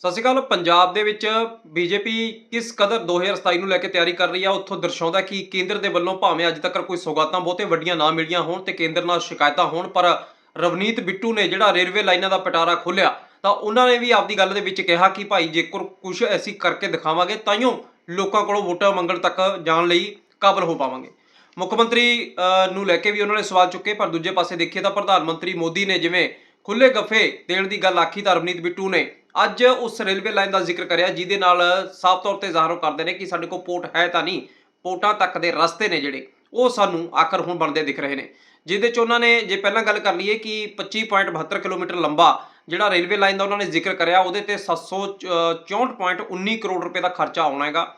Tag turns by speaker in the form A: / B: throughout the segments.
A: ਸਤਿ ਸ਼੍ਰੀ ਅਕਾਲ, ਪੰਜਾਬ ਦੇ ਵਿੱਚ ਬੀਜੇਪੀ ਕਿਸ ਕਦਰ 2027 ਨੂੰ ਲੈ ਕੇ ਤਿਆਰੀ ਕਰ ਰਹੀ ਆ? ਉੱਥੋਂ ਦਰਸਾਉਂਦਾ ਕਿ ਕੇਂਦਰ ਦੇ ਵੱਲੋਂ ਭਾਵੇਂ ਅੱਜ ਤੱਕ ਕੋਈ ਸੌਗਾਤਾਂ ਬਹੁਤੇ ਵੱਡੀਆਂ ਨਾ ਮਿਲੀਆਂ ਹੋਣ ਤੇ ਕੇਂਦਰ ਨਾਲ ਸ਼ਿਕਾਇਤਾਂ ਹੋਣ, ਪਰ ਰਵਨੀਤ ਬਿੱਟੂ ਨੇ ਜਿਹੜਾ ਰੇਲਵੇ ਲਾਈਨਾਂ ਦਾ ਪਟਾਰਾ ਖੋਲ੍ਹਿਆ, ਤਾਂ ਉਹਨਾਂ ਨੇ ਵੀ ਆਪਦੀ ਗੱਲ ਦੇ ਵਿੱਚ ਕਿਹਾ ਕਿ ਭਾਈ ਜੇਕਰ ਕੁਝ ਐਸੀ ਕਰਕੇ ਦਿਖਾਵਾਂਗੇ, ਤਾਈਓ ਲੋਕਾਂ ਕੋਲੋਂ ਵੋਟਾਂ ਮੰਗਣ ਤੱਕ ਜਾਣ ਲਈ ਕਾਬਲ ਹੋ ਪਾਵਾਂਗੇ। ਮੁੱਖ ਮੰਤਰੀ ਨੂੰ ਲੈ ਕੇ ਵੀ ਉਹਨਾਂ ਨੇ ਸਵਾਲ ਚੁੱਕੇ, ਪਰ ਦੂਜੇ ਪਾਸੇ ਦੇਖੀਏ ਤਾਂ ਪ੍ਰਧਾਨ ਮੰਤਰੀ ਮੋਦੀ ਨੇ ਜਿਵੇਂ ਖੁੱਲੇ ਗੱਫੇ ਦੇਣ ਦੀ ਗੱਲ ਆਖੀ ਤਾਂ ਰਵਨੀਤ ਬਿੱਟੂ ਨੇ ਅੱਜ ਉਸ ਰੇਲਵੇ ਲਾਈਨ ਦਾ ਜ਼ਿਕਰ ਕਰਿਆ, ਜਿਹਦੇ ਨਾਲ ਸਾਫ਼ ਤੌਰ ਤੇ ਜ਼ਾਹਰ ਕਰਦੇ ਨੇ ਕਿ ਸਾਡੇ ਕੋਲ ਪੋਰਟ ਹੈ ਤਾਂ ਨਹੀਂ, ਪੋਰਟਾਂ ਤੱਕ ਦੇ ਰਸਤੇ ਨੇ ਜਿਹੜੇ, ਉਹ ਸਾਨੂੰ ਆਖਰ ਹੁਣ ਬਣਦੇ ਦਿਖ ਰਹੇ ਨੇ। ਜਿਹਦੇ ਚ ਉਹਨਾਂ ਨੇ ਜੇ ਪਹਿਲਾਂ ਗੱਲ ਕਰ ਲਈਏ ਕਿ 25.72 ਕਿਲੋਮੀਟਰ ਲੰਬਾ ਜਿਹੜਾ ਰੇਲਵੇ ਲਾਈਨ ਦਾ ਉਹਨਾਂ ਨੇ ਜ਼ਿਕਰ ਕਰਿਆ, ਉਹਦੇ ਤੇ 764.19 ਕਰੋੜ ਰੁਪਏ ਦਾ ਖਰਚਾ ਆਉਣਾ ਹੈਗਾ।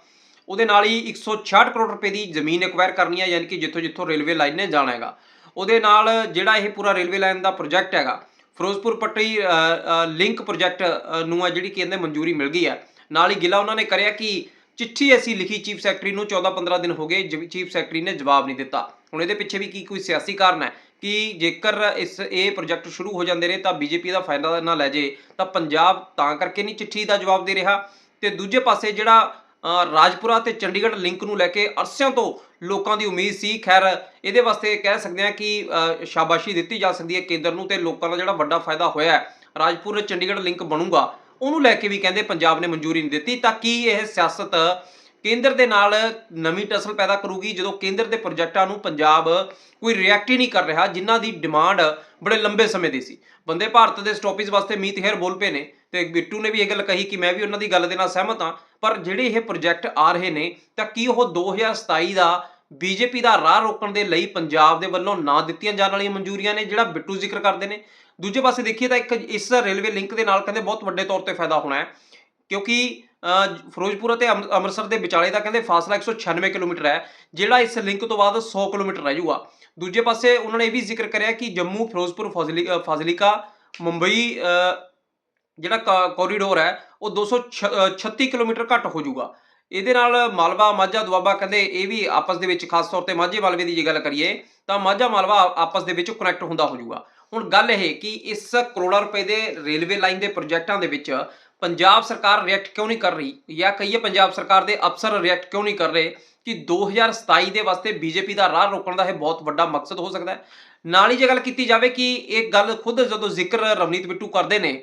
A: ਉਹਦੇ ਨਾਲ ਹੀ 166 ਕਰੋੜ ਰੁਪਏ ਦੀ ਜ਼ਮੀਨ ਐਕਵਾਇਰ ਕਰਨੀ ਹੈ, ਯਾਨੀ ਕਿ ਜਿੱਥੋਂ ਜਿੱਥੋਂ ਰੇਲਵੇ ਲਾਈਨ ਨੇ ਜਾਣਾ ਹੈਗਾ। ਉਹਦੇ ਨਾਲ ਜਿਹੜਾ ਇਹ ਪੂਰਾ ਰੇਲਵੇ ਲਾਈਨ ਦਾ ਪ੍ਰੋਜੈਕਟ ਹੈਗਾ ਫਿਰੋਜ਼ਪੁਰ ਪੱਟੀ ਲਿੰਕ ਪ੍ਰੋਜੈਕਟ ਨੂੰ ਆ ਜਿਹੜੀ ਕਹਿੰਦੇ ਮਨਜ਼ੂਰੀ ਮਿਲ ਗਈ ਹੈ ਨਾਲ ਹੀ ਗਿਲਾ ਉਹਨਾਂ ਨੇ ਕਰਿਆ ਕਿ ਚਿੱਠੀ ਅਸੀਂ ਲਿਖੀ ਚੀਫ ਸੈਕਟਰੀ ਨੂੰ 14-15 ਦਿਨ ਹੋ ਗਏ ਚੀਫ ਸੈਕਟਰੀ ਨੇ ਜਵਾਬ ਨਹੀਂ ਦਿੱਤਾ। ਹੁਣ ਇਹਦੇ ਪਿੱਛੇ ਵੀ ਕੀ ਕੋਈ ਸਿਆਸੀ ਕਾਰਨ ਹੈ ਕਿ ਜੇਕਰ ਇਸ, ਇਹ ਪ੍ਰੋਜੈਕਟ ਸ਼ੁਰੂ ਹੋ ਜਾਂਦੇ ਨੇ ਤਾਂ ਬੀਜੇਪੀ ਦਾ ਫਾਇਦਾ ਨਾ ਲੈ ਜੇ, ਤਾਂ ਪੰਜਾਬ ਤਾਂ ਕਰਕੇ ਨਹੀਂ ਚਿੱਠੀ ਦਾ ਜਵਾਬ ਦੇ ਰਿਹਾ। ਤੇ ਦੂਜੇ ਪਾਸੇ ਜਿਹੜਾ ਰਾਜਪੁਰਾ ਤੇ ਚੰਡੀਗੜ੍ਹ ਲਿੰਕ ਨੂੰ ਲੈ ਕੇ ਅਰਸਿਆਂ ਤੋਂ ਲੋਕਾਂ ਦੀ ਉਮੀਦ ਸੀ। ਖੈਰ, ਇਹਦੇ ਵਾਸਤੇ ਕਹਿ ਸਕਦੇ ਹਾਂ ਕਿ ਸ਼ਾਬਾਸ਼ੀ ਦਿੱਤੀ ਜਾ ਸਕਦੀ ਹੈ ਕੇਂਦਰ ਨੂੰ ਤੇ ਲੋਕਾਂ ਦਾ ਜਿਹੜਾ ਵੱਡਾ ਫਾਇਦਾ ਹੋਇਆ ਹੈ, ਰਾਜਪੁਰ ਚੰਡੀਗੜ੍ਹ ਲਿੰਕ ਬਣੂਗਾ, ਉਹਨੂੰ ਲੈ ਕੇ ਵੀ ਕਹਿੰਦੇ ਪੰਜਾਬ ਨੇ ਮਨਜ਼ੂਰੀ ਨਹੀਂ ਦਿੱਤੀ ਤਾਂ ਕੀ ਇਹ ਸਿਆਸਤ ਕੇਂਦਰ ਦੇ ਨਾਲ ਨਵੀਂ ਟਸਲ ਪੈਦਾ ਕਰੂਗੀ ਜਦੋਂ ਕੇਂਦਰ ਦੇ ਪ੍ਰੋਜੈਕਟਾਂ ਨੂੰ ਪੰਜਾਬ ਕੋਈ ਰਿਐਕਟ ਹੀ ਨਹੀਂ ਕਰ ਰਿਹਾ, ਜਿਨ੍ਹਾਂ ਦੀ ਡਿਮਾਂਡ ਬੜੇ ਲੰਬੇ ਸਮੇਂ ਦੀ ਸੀ। ਬੰਦੇ ਭਾਰਤ ਦੇ ਸਟਾਪੇਜ ਵਾਸਤੇ ਮੀਤ ਹੇਰ ਬੋਲ ਪਏ ਨੇ। ਤੇ ਬਿੱਟੂ ਨੇ ਵੀ ਇਹ ਗੱਲ ਕਹੀ ਕਿ ਮੈਂ ਵੀ ਉਹਨਾਂ ਦੀ ਗੱਲ ਦੇ ਨਾਲ ਸਹਿਮਤ ਹਾਂ, ਪਰ ਜਿਹੜੇ ਇਹ ਪ੍ਰੋਜੈਕਟ ਆ ਰਹੇ ਨੇ, ਤਾਂ ਕੀ ਉਹ 2027 ਦਾ ਬੀਜੇਪੀ ਦਾ ਰਾਹ ਰੋਕਣ ਦੇ ਲਈ ਪੰਜਾਬ ਦੇ ਵੱਲੋਂ ਨਾ ਦਿੱਤੀਆਂ ਜਾਣ ਵਾਲੀਆਂ ਮਨਜ਼ੂਰੀਆਂ ਨੇ, ਜਿਹੜਾ ਬਿੱਟੂ ਜ਼ਿਕਰ ਕਰਦੇ ਨੇ? ਦੂਜੇ ਪਾਸੇ ਦੇਖੀਏ ਤਾਂ ਇੱਕ ਇਸ ਰੇਲਵੇ ਲਿੰਕ ਦੇ ਨਾਲ ਕਹਿੰਦੇ ਬਹੁਤ ਵੱਡੇ ਤੌਰ ਤੇ ਫਾਇਦਾ ਹੋਣਾ ਹੈ, ਕਿਉਂਕਿ ਫਿਰੋਜ਼ਪੁਰ ਅਤੇ ਅੰਮ੍ਰਿ- ਅੰਮ੍ਰਿਤਸਰ ਦੇ ਵਿਚਾਲੇ ਦਾ ਕਹਿੰਦੇ ਫਾਸਲਾ 196 ਕਿਲੋਮੀਟਰ ਹੈ, ਜਿਹੜਾ ਇਸ ਲਿੰਕ ਤੋਂ ਬਾਅਦ 100 ਕਿਲੋਮੀਟਰ ਰਹਿ ਜਾਊਗਾ। ਦੂਜੇ ਪਾਸੇ ਉਹਨਾਂ ਨੇ ਇਹ ਵੀ ਜ਼ਿਕਰ ਕਰਿਆ ਕਿ ਜੰਮੂ, ਫਿਰੋਜ਼ਪੁਰ, ਫਾਜ਼ਿਲੀ- ਫਾਜ਼ਿਲਿਕਾ, ਮੁੰਬਈ ਜਿਹੜਾ ਕੋਰੀਡੋਰ ਹੈ, ਉਹ 236 ਕਿਲੋਮੀਟਰ ਘੱਟ ਹੋ ਜਾਊਗਾ। ਇਹਦੇ ਨਾਲ ਮਾਲਵਾ, ਮਾਝਾ, ਦੁਆਬਾ ਕਹਿੰਦੇ ਇਹ ਵੀ ਆਪਸ ਦੇ ਵਿੱਚ ਖਾਸ ਤੌਰ ਤੇ ਮਾਝੇ ਮਾਲਵੇ ਦੀ ਜੇ ਗੱਲ ਕਰੀਏ, ਤਾਂ ਮਾਝਾ, ਮਾਲਵਾ ਆਪਸ ਦੇ ਵਿੱਚ ਕਨੈਕਟ ਹੁੰਦਾ ਹੋ ਜਾਊਗਾ। ਹੁਣ ਗੱਲ ਇਹ ਕਿ ਇਸ ਕਰੋੜਾਂ ਰੁਪਏ ਦੇ ਰੇਲਵੇ ਲਾਈਨ ਦੇ ਪ੍ਰੋਜੈਕਟਾਂ ਦੇ ਵਿੱਚ ਪੰਜਾਬ ਸਰਕਾਰ ਰਿਐਕਟ ਕਿਉਂ ਨਹੀਂ ਕਰ ਰਹੀ? ਜਾਂ ਕਹੀਏ ਪੰਜਾਬ ਸਰਕਾਰ ਦੇ ਅਫਸਰ ਰਿਐਕਟ ਕਿਉਂ ਨਹੀਂ ਕਰ ਰਹੇ ਕਿ 2027 ਦੇ ਵਾਸਤੇ ਬੀਜੇਪੀ ਦਾ ਰਾਹ ਰੋਕਣ ਦਾ ਇਹ ਬਹੁਤ ਵੱਡਾ ਮਕਸਦ ਹੋ ਸਕਦਾ ਹੈ? ਨਾਲ ਹੀ ਜੇ ਗੱਲ ਕੀਤੀ ਜਾਵੇ ਕਿ ਇਹ ਗੱਲ ਖੁਦ ਜਦੋਂ ਜ਼ਿਕਰ ਰਵਨੀਤ ਬਿੱਟੂ ਕਰਦੇ ਨੇ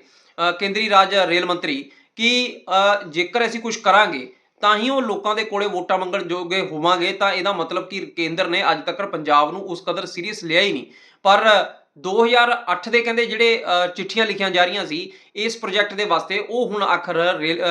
A: ਕੇਂਦਰੀ ਰਾਜ ਰੇਲ ਮੰਤਰੀ ਕਿ ਜੇਕਰ ਅਸੀਂ ਕੁਝ ਕਰਾਂਗੇ, ਤਾਂ ਹੀ ਉਹ ਲੋਕਾਂ ਦੇ ਕੋਲੇ ਵੋਟਾਂ ਮੰਗਣ ਜੋਗੇ ਹੋਵਾਂਗੇ, ਤਾਂ ਇਹਦਾ ਮਤਲਬ ਕਿ ਕੇਂਦਰ ਨੇ ਅੱਜ ਤੱਕ ਪੰਜਾਬ ਨੂੰ ਉਸ ਕਦਰ ਸੀਰੀਅਸ ਲਿਆ ਹੀ ਨਹੀਂ। ਪਰ 2008 ਦੇ ਕਹਿੰਦੇ ਜਿਹੜੇ ਚਿੱਠੀਆਂ ਲਿਖੀਆਂ ਜਾ ਰਹੀਆਂ ਸੀ, ਇਸ ਪ੍ਰੋਜੈਕਟ ਦੇ ਵਾਸਤੇ ਉਹ ਹੁਣ ਆਖਰ ਰੇਲ-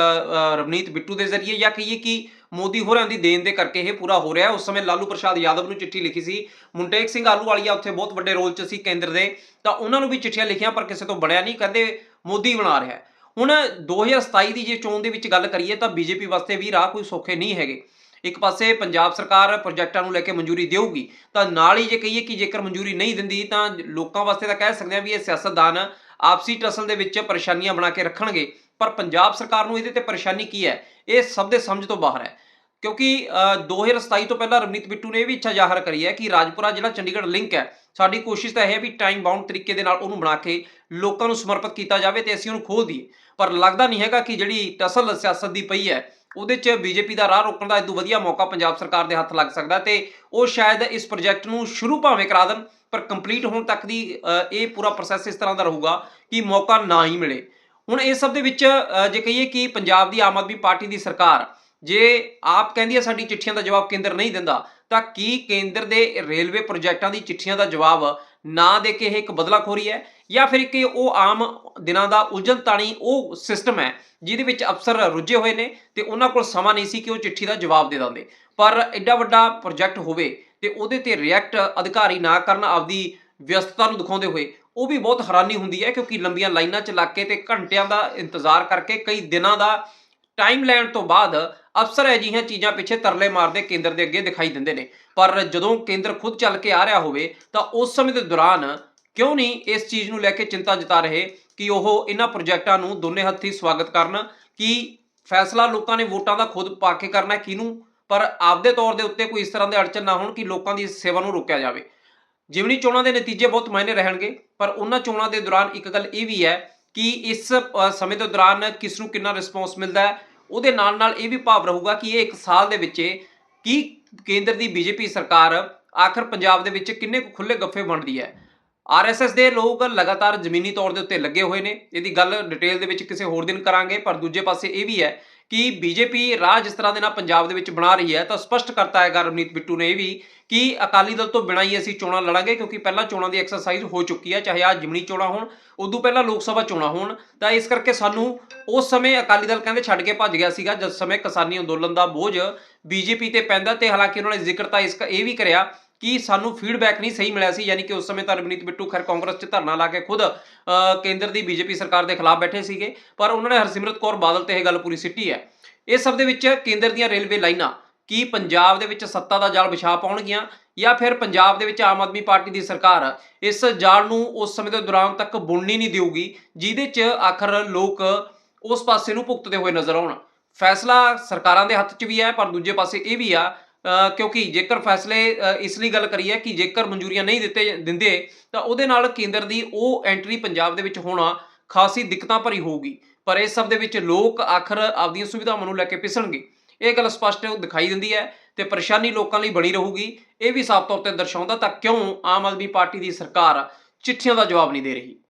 A: ਰਵਨੀਤ ਬਿੱਟੂ ਦੇ ਜ਼ਰੀਏ ਜਾਂ ਕਹੀਏ ਕਿ ਮੋਦੀ ਹੋਰਾਂ ਦੀ ਦੇਣ ਦੇ ਕਰਕੇ ਇਹ ਪੂਰਾ ਹੋ ਰਿਹਾ। ਉਸ ਸਮੇਂ ਲਾਲੂ ਪ੍ਰਸ਼ਾਦ ਯਾਦਵ ਨੂੰ ਚਿੱਠੀ ਲਿਖੀ ਸੀ। ਮੁੰਟੇਕ ਸਿੰਘ ਆਲੂਵਾਲੀਆ ਉੱਥੇ ਬਹੁਤ ਵੱਡੇ ਰੋਲ 'ਚ ਸੀ ਕੇਂਦਰ ਦੇ। ਤਾਂ ਉਹਨਾਂ ਨੂੰ ਵੀ ਚਿੱਠੀਆਂ ਲਿਖੀਆਂ ਪਰ ਕਿਸੇ ਤੋਂ ਬਣਿਆ ਨਹੀਂ। ਕਹਿੰਦੇ ਮੋਦੀ ਬਣਾ ਰਿਹਾ ਹੈ। ਹੁਣ 2027 ਦੀ ਜੇ ਚੋਣ ਦੇ ਵਿੱਚ ਗੱਲ ਕਰੀਏ ਤਾਂ ਬੀਜੇਪੀ ਵਾਸਤੇ ਵੀ ਰਾਹ ਕੋਈ ਸੌਖੇ ਨਹੀਂ ਹੈਗੇ। ਇੱਕ ਪਾਸੇ ਪੰਜਾਬ ਸਰਕਾਰ ਪ੍ਰੋਜੈਕਟਾਂ ਨੂੰ ਲੈ ਕੇ ਮਨਜ਼ੂਰੀ ਦੇਊਗੀ, ਤਾਂ ਨਾਲ ਹੀ ਜੇ ਕਹੀਏ ਕਿ ਜੇਕਰ ਮਨਜ਼ੂਰੀ ਨਹੀਂ ਦਿੰਦੀ ਤਾਂ ਲੋਕਾਂ ਵਾਸਤੇ ਤਾਂ ਕਹਿ ਸਕਦੇ ਹਾਂ ਵੀ ਇਹ ਸਿਆਸਤਦਾਨ ਆਪਸੀ ਟਸਲ ਦੇ ਵਿੱਚ ਪਰੇਸ਼ਾਨੀਆਂ ਬਣਾ ਕੇ ਰੱਖਣਗੇ। ਪਰ ਪੰਜਾਬ ਸਰਕਾਰ ਨੂੰ ਇਹਦੇ ਤੇ ਪਰੇਸ਼ਾਨੀ ਕੀ ਹੈ? ਇਹ ਸਭ ਦੇ ਸਮਝ ਤੋਂ ਬਾਹਰ ਹੈ। ਕਿਉਂਕਿ ਅ, 2027 ਤੋਂ ਪਹਿਲਾਂ ਰਵਨੀਤ ਬਿੱਟੂ ਨੇ ਇਹ ਵੀ ਇੱਛਾ ਜ਼ਾਹਰ ਕਰੀ ਹੈ ਕਿ ਰਾਜਪੁਰਾ ਜਿਹੜਾ ਚੰਡੀਗੜ੍ਹ ਲਿੰਕ ਹੈ। ਸਾਡੀ ਕੋਸ਼ਿਸ਼ ਤਾਂ ਇਹ ਹੈ ਵੀ ਟਾਈਮ ਬਾਉਂਡ ਤਰੀਕੇ ਦੇ ਨਾਲ ਉਹਨੂੰ ਬਣਾ ਕੇ ਲੋਕਾਂ ਨੂੰ ਸਮਰਪਿਤ ਕੀਤਾ ਜਾਵੇ ਤੇ ਅਸੀਂ ਉਹਨੂੰ ਖੋਲ ਦਈਏ। ਪਰ ਲੱਗਦਾ ਨਹੀਂ ਹੈਗਾ ਕਿ ਜਿਹੜੀ ਟਸਲ ਸਿਆਸਤ ਦੀ ਪਈ ਹੈ ਉਹਦੇ 'ਚ ਬੀਜੇਪੀ ਦਾ ਰਾਹ ਰੋਕਣ ਦਾ ਇਦੋਂ ਵਧੀਆ ਮੌਕਾ ਪੰਜਾਬ ਸਰਕਾਰ ਦੇ ਹੱਥ ਲੱਗ ਸਕਦਾ ਤੇ ਉਹ ਸ਼ਾਇਦ ਇਸ ਪ੍ਰੋਜੈਕਟ ਨੂੰ ਸ਼ੁਰੂ ਭਾਵੇਂ ਕਰਾ ਦੇਣ ਪਰ ਕੰਪਲੀਟ ਹੋਣ ਤੱਕ ਦੀ ਇਹ ਪੂਰਾ ਪ੍ਰੋਸੈਸ ਇਸ ਤਰ੍ਹਾਂ ਦਾ ਰਹੂਗਾ ਕਿ ਮੌਕਾ ਨਾ ਹੀ ਮਿਲੇ। ਹੁਣ ਇਸ ਸਭ ਦੇ ਵਿੱਚ ਜੇ ਕਹੀਏ ਕਿ ਪੰਜਾਬ ਦੀ ਆਮ ਆਦਮੀ ਪਾਰਟੀ ਦੀ ਸਰਕਾਰ ਜੇ ਆਪ ਕਹਿੰਦੀ ਹੈ ਸਾਡੀ ਚਿੱਠੀਆਂ ਦਾ ਜਵਾਬ ਕੇਂਦਰ ਨਹੀਂ ਦਿੰਦਾ, ਤਾਂ ਕੀ ਕੇਂਦਰ ਦੇ ਰੇਲਵੇ ਪ੍ਰੋਜੈਕਟਾਂ ਦੀ ਚਿੱਠੀਆਂ ਦਾ ਜਵਾਬ ਨਾ ਦੇ ਕੇ ਇਹ ਇੱਕ ਬਦਲਾਖੋਰੀ ਹੈ? ਜਾਂ ਫਿਰ ਕਿ ਉਹ ਆਮ ਦਿਨਾਂ ਦਾ ਉਲਝਣ ਤਾਣੀ ਉਹ ਸਿਸਟਮ ਹੈ ਜਿਹਦੇ ਵਿੱਚ ਅਫਸਰ ਰੁੱਝੇ ਹੋਏ ਨੇ ਤੇ ਉਹਨਾਂ ਕੋਲ ਸਮਾਂ ਨਹੀਂ ਸੀ ਕਿ ਉਹ ਚਿੱਠੀ ਦਾ ਜਵਾਬ ਦੇ ਦਿੰਦੇ। ਪਰ ਐਡਾ ਵੱਡਾ ਪ੍ਰੋਜੈਕਟ ਹੋਵੇ ਤੇ ਉਹਦੇ ਤੇ ਰਿਐਕਟ ਅਧਿਕਾਰੀ ਨਾ ਕਰਨ, ਆਪਦੀ ਵਿਅਸਤਤਾ ਨੂੰ ਦਿਖਾਉਂਦੇ ਹੋਏ, ਉਹ ਵੀ ਬਹੁਤ ਹੈਰਾਨੀ ਹੁੰਦੀ ਹੈ ਕਿਉਂਕਿ ਲੰਬੀਆਂ ਲਾਈਨਾਂ 'ਚ ਲੱਗ ਕੇ ਤੇ ਘੰਟਿਆਂ ਦਾ ਇੰਤਜ਼ਾਰ ਕਰਕੇ ਕਈ ਦਿਨਾਂ ਦਾ ਟਾਈਮ ਲੈਣ ਤੋਂ ਬਾਅਦ ਅਫਸਰ ਅਜਿਹੀਆਂ ਚੀਜ਼ਾਂ ਪਿੱਛੇ ਤਰਲੇ ਮਾਰਦੇ ਕੇਂਦਰ ਦੇ ਅੱਗੇ ਦਿਖਾਈ ਦਿੰਦੇ ਨੇ। ਪਰ ਜਦੋਂ ਕੇਂਦਰ ਖੁਦ ਚੱਲ ਕੇ ਆ ਰਿਹਾ ਹੋਵੇ, ਤਾਂ ਉਸ ਸਮੇਂ ਦੇ ਦੌਰਾਨ ਕਿਉਂ ਨਹੀਂ ਇਸ ਚੀਜ਼ ਨੂੰ ਲੈ ਕੇ ਚਿੰਤਾ ਜਤਾ ਰਹੇ ਕਿ ਉਹ ਇਹਨਾਂ ਪ੍ਰੋਜੈਕਟਾਂ ਨੂੰ ਦੋਨੇ ਹੱਥੀ ਸਵਾਗਤ ਕਰਨ? ਕਿ ਫੈਸਲਾ ਲੋਕਾਂ ਨੇ ਵੋਟਾਂ ਦਾ ਖੁਦ ਪਾ ਕੇ ਕਰਨਾ ਹੈ ਕਿਹਨੂੰ? ਪਰ ਆਪਦੇ ਤੌਰ ਦੇ ਉੱਤੇ ਕੋਈ ਇਸ ਤਰ੍ਹਾਂ ਦੇ ਅੜਚਨ ਨਾ ਹੋਣ ਕਿ ਲੋਕਾਂ ਦੀ ਸੇਵਾ ਨੂੰ ਰੋਕਿਆ ਜਾਵੇ। ਜਿਮਨੀ ਚੋਣਾਂ ਦੇ ਨਤੀਜੇ ਬਹੁਤ ਮਾਇਨੇ ਰਹਿਣਗੇ, ਪਰ ਉਹਨਾਂ ਚੋਣਾਂ ਦੇ ਦੌਰਾਨ ਇੱਕ ਗੱਲ ਇਹ ਵੀ ਹੈ ਕਿ ਇਸ ਸਮੇਂ ਦੇ ਦੌਰਾਨ ਕਿਸ ਨੂੰ ਕਿੰਨਾ ਰਿਸਪੌਂਸ ਮਿਲਦਾ ਹੈ, ਉਹਦੇ ਨਾਲ ਨਾਲ ਇਹ ਵੀ ਭਾਵ ਰਹੂਗਾ ਕਿ ਇਹ ਇੱਕ ਸਾਲ ਦੇ ਵਿੱਚ ਕੀ ਕੇਂਦਰ ਦੀ ਬੀਜੇਪੀ ਸਰਕਾਰ ਆਖਰ ਪੰਜਾਬ ਦੇ ਵਿੱਚ ਕਿੰਨੇ ਕੁ ਖੁੱਲੇ ਗੱਫੇ ਬਣਦੀ ਹੈ। ਆਰਐਸਐਸ ਦੇ ਲੋਕ ਲਗਾਤਾਰ ਜ਼ਮੀਨੀ ਤੌਰ ਦੇ ਉੱਤੇ ਲੱਗੇ ਹੋਏ ਨੇ, ਇਹਦੀ ਗੱਲ ਡਿਟੇਲ ਦੇ ਵਿੱਚ ਕਿਸੇ ਹੋਰ ਦਿਨ ਕਰਾਂਗੇ, ਪਰ ਦੂਜੇ ਪਾਸੇ ਇਹ ਵੀ ਹੈ ਕਿ ਬੀਜੇਪੀ ਰਾਜ ਜਿਸ ਤਰ੍ਹਾਂ ਦੇ ਨਾਲ ਪੰਜਾਬ ਦੇ ਵਿੱਚ ਬਣਾ ਰਹੀ ਹੈ, ਤਾਂ ਸਪਸ਼ਟ ਕਰਤਾ ਹੈਗਾ ਰਵਨੀਤ ਬਿੱਟੂ ਨੇ ਇਹ ਵੀ ਕਿ ਅਕਾਲੀ ਦਲ ਤੋਂ ਬਿਨਾਂ ਹੀ ਅਸੀਂ ਚੋਣਾਂ ਲੜਾਂਗੇ ਕਿਉਂਕਿ ਪਹਿਲਾਂ ਚੋਣਾਂ ਦੀ ਐਕਸਰਸਾਈਜ਼ ਹੋ ਚੁੱਕੀ ਹੈ, ਚਾਹੇ ਆ ਜਿਮਣੀ ਚੋਣਾਂ ਹੋਣ, ਉਦੋਂ ਪਹਿਲਾਂ ਲੋਕ ਸਭਾ ਚੋਣਾਂ ਹੋਣ, ਤਾਂ ਇਸ ਕਰਕੇ ਸਾਨੂੰ ਉਸ ਸਮੇਂ ਅਕਾਲੀ ਦਲ ਕਹਿੰਦੇ ਛੱਡ ਕੇ ਭੱਜ ਗਿਆ ਸੀਗਾ, ਜਦ ਸਮੇਂ ਕਿਸਾਨੀ ਅੰਦੋਲਨ ਦਾ ਬੋਝ ਬੀਜੇਪੀ ਤੇ ਪੈਂਦਾ ਤੇ ਹਾਲਾਂਕਿ ਉਹਨਾਂ ਨੇ ਜ਼ਿਕਰ ਤਾਂ ਇਸ ਇਹ ਵੀ ਕਰਿਆ ਕਿ ਸਾਨੂੰ ਫੀਡਬੈਕ ਨਹੀਂ ਸਹੀ ਮਿਲਿਆ ਸੀ, ਯਾਨੀ ਕਿ ਉਸ ਸਮੇਂ ਤਾਂ ਰਵਨੀਤ ਬਿੱਟੂ ਖੈਰ ਕਾਂਗਰਸ 'ਚ ਧਰਨਾ ਲਾ ਕੇ ਖੁਦ ਕੇਂਦਰ ਦੀ ਬੀਜੇਪੀ ਸਰਕਾਰ ਦੇ ਖਿਲਾਫ ਬੈਠੇ ਸੀਗੇ। ਪਰ ਉਹਨਾਂ ਨੇ ਹਰਸਿਮਰਤ ਕੌਰ ਬਾਦਲ ਤੇ ਇਹ ਗੱਲ ਪੂਰੀ ਸਿੱਟੀ ਹੈ। ਇਸ ਸਭ ਦੇ ਵਿੱਚ ਕੇਂਦਰ ਦੀਆਂ ਰੇਲਵੇ ਲਾਈਨਾਂ, ਕੀ ਪੰਜਾਬ ਦੇ ਵਿੱਚ ਸੱਤਾ ਦਾ ਜਾਲ ਵਿਛਾ ਪਾਉਣਗੀਆਂ ਜਾਂ ਫਿਰ ਪੰਜਾਬ ਦੇ ਵਿੱਚ ਆਮ ਆਦਮੀ ਪਾਰਟੀ ਦੀ ਸਰਕਾਰ ਇਸ ਜਾਲ ਨੂੰ ਉਸ ਸਮੇਂ ਦੇ ਦੌਰਾਨ ਤੱਕ ਬੁਣਨੀ ਨਹੀਂ ਦੇਊਗੀ, ਜਿਹਦੇ 'ਚ ਆਖਰ ਲੋਕ ਉਸ ਪਾਸੇ ਨੂੰ ਭੁਗਤਦੇ ਹੋਏ ਨਜ਼ਰ ਆਉਣ। ਫੈਸਲਾ ਸਰਕਾਰਾਂ ਦੇ ਹੱਥ 'ਚ ਵੀ ਹੈ, ਪਰ ਦੂਜੇ ਪਾਸੇ ਇਹ ਵੀ ਆ ਕਿਉਂਕਿ ਜੇਕਰ ਫੈਸਲੇ ਇਸ ਲਈ ਗੱਲ ਕਰੀਏ ਕਿ ਜੇਕਰ ਮਨਜ਼ੂਰੀਆਂ ਨਹੀਂ ਦਿੱਤੇ ਦਿੰਦੇ, ਤਾਂ ਉਹਦੇ ਨਾਲ ਕੇਂਦਰ ਦੀ ਉਹ ਐਂਟਰੀ ਪੰਜਾਬ ਦੇ ਵਿੱਚ ਹੋਣਾ ਖਾਸੀ ਦਿੱਕਤਾਂ ਭਰੀ ਹੋਊਗੀ। ਪਰ ਇਸ ਸਭ ਦੇ ਵਿੱਚ ਲੋਕ ਆਖਰ ਆਪਦੀਆਂ ਸੁਵਿਧਾਵਾਂ ਨੂੰ ਲੈ ਕੇ ਪਿਸਣਗੇ। ਇਹ ਗੱਲ ਸਪਸ਼ਟ ਦਿਖਾਈ ਦਿੰਦੀ ਹੈ ਤੇ ਪਰੇਸ਼ਾਨੀ ਲੋਕਾਂ ਲਈ ਬਣੀ ਰਹੂਗੀ। ਇਹ ਵੀ ਸਾਫ਼ ਤੌਰ ਤੇ ਦਰਸਾਉਂਦਾ ਤਾਂ ਕਿਉਂ ਆਮ ਆਦਮੀ ਪਾਰਟੀ ਦੀ ਸਰਕਾਰ ਚਿੱਠੀਆਂ ਦਾ ਜਵਾਬ ਨਹੀਂ ਦੇ ਰਹੀ?